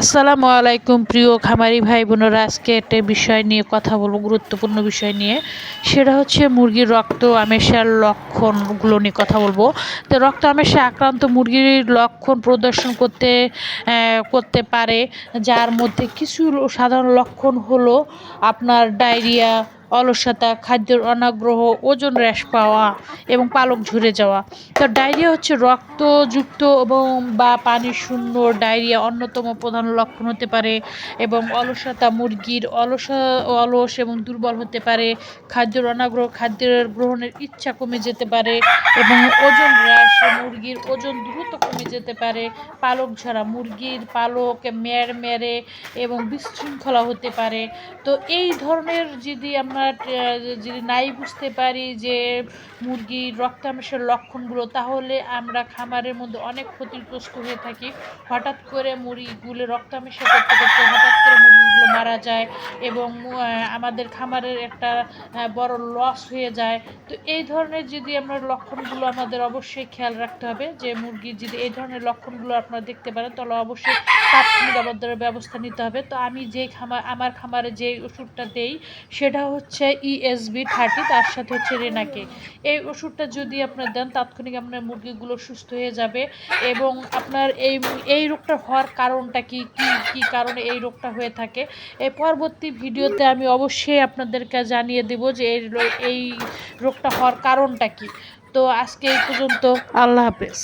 আসসালামু আলাইকুম, প্রিয় খামারি ভাই বোনেরা। আজকে একটা বিষয় নিয়ে কথা বলব, গুরুত্বপূর্ণ বিষয় নিয়ে। সেটা হচ্ছে মুরগির রক্ত আমেশার লক্ষণগুলো নিয়ে কথা বলব। তো রক্ত আমেশা আক্রান্ত মুরগির লক্ষণ প্রদর্শন করতে করতে পারে, যার মধ্যে কিছু সাধারণ লক্ষণ হলো আপনার ডায়রিয়া অলসতা, খাদ্যের অনাগ্রহ, ওজন হ্রাস পাওয়া এবং পালক ঝরে যাওয়া। তো ডায়রিয়া হচ্ছে রক্তযুক্ত এবং বা পানি শূন্য ডায়রিয়া অন্যতম প্রধান লক্ষণ হতে পারে এবং অলসতা, মুরগির অলস অলস এবং দুর্বল হতে পারে, খাদ্যের অনাগ্রহ, খাদ্যের গ্রহণের ইচ্ছা কমে যেতে পারে এবং ওজন হ্রাস, মুরগির ওজন দ্রুত কমে যেতে পারে, পালক ঝরা, মুরগির পালক মের মেরে এবং বিশৃঙ্খলা হতে পারে। তো এই ধরনের যদি আমরা আহ, যদি নাই বুঝতে পারি যে মুরগির রক্তাংশের লক্ষণগুলো তাহলে আমরা খামারের মধ্যে অনেক ক্ষতিগ্রস্ত হয়ে থাকি। হঠাৎ করে মুরগিগুলো রক্তাংশা করতে করতে হঠাৎ করে মুরগিগুলো মারা যায় এবং আমাদের খামারের একটা বড় লস হয়ে যায়। তো এই ধরনের যদি আমরা লক্ষণগুলো আমাদের অবশ্যই খেয়াল রাখতে হবে যে মুরগির যদি এই ধরনের লক্ষণগুলো আপনারা দেখতে পারেন, তাহলে অবশ্যই তাৎক্ষণিক আমাদের ব্যবস্থা নিতে হবে। তো আমি যে খামার, আমার খামারে যে ওষুধটা দেই, সেটা হচ্ছে ইএসবি থার্টি তার সাথে হচ্ছে রেনাকে এই ওষুধটা যদি আপনার দেন, তাৎক্ষণিক আপনার মুরগিগুলো সুস্থ হয়ে যাবে এবং আপনার এই এই রোগটা হওয়ার কারণটা কি কি কারণে এই রোগটা হয়ে থাকে? এই পরবর্তী ভিডিওতে আমি অবশ্যই আপনাদেরকে জানিয়ে দেব যে এই এই রোগটা হওয়ার কারণটা কি। তো আজকে এই পর্যন্ত, আল্লাহ হাফেজ।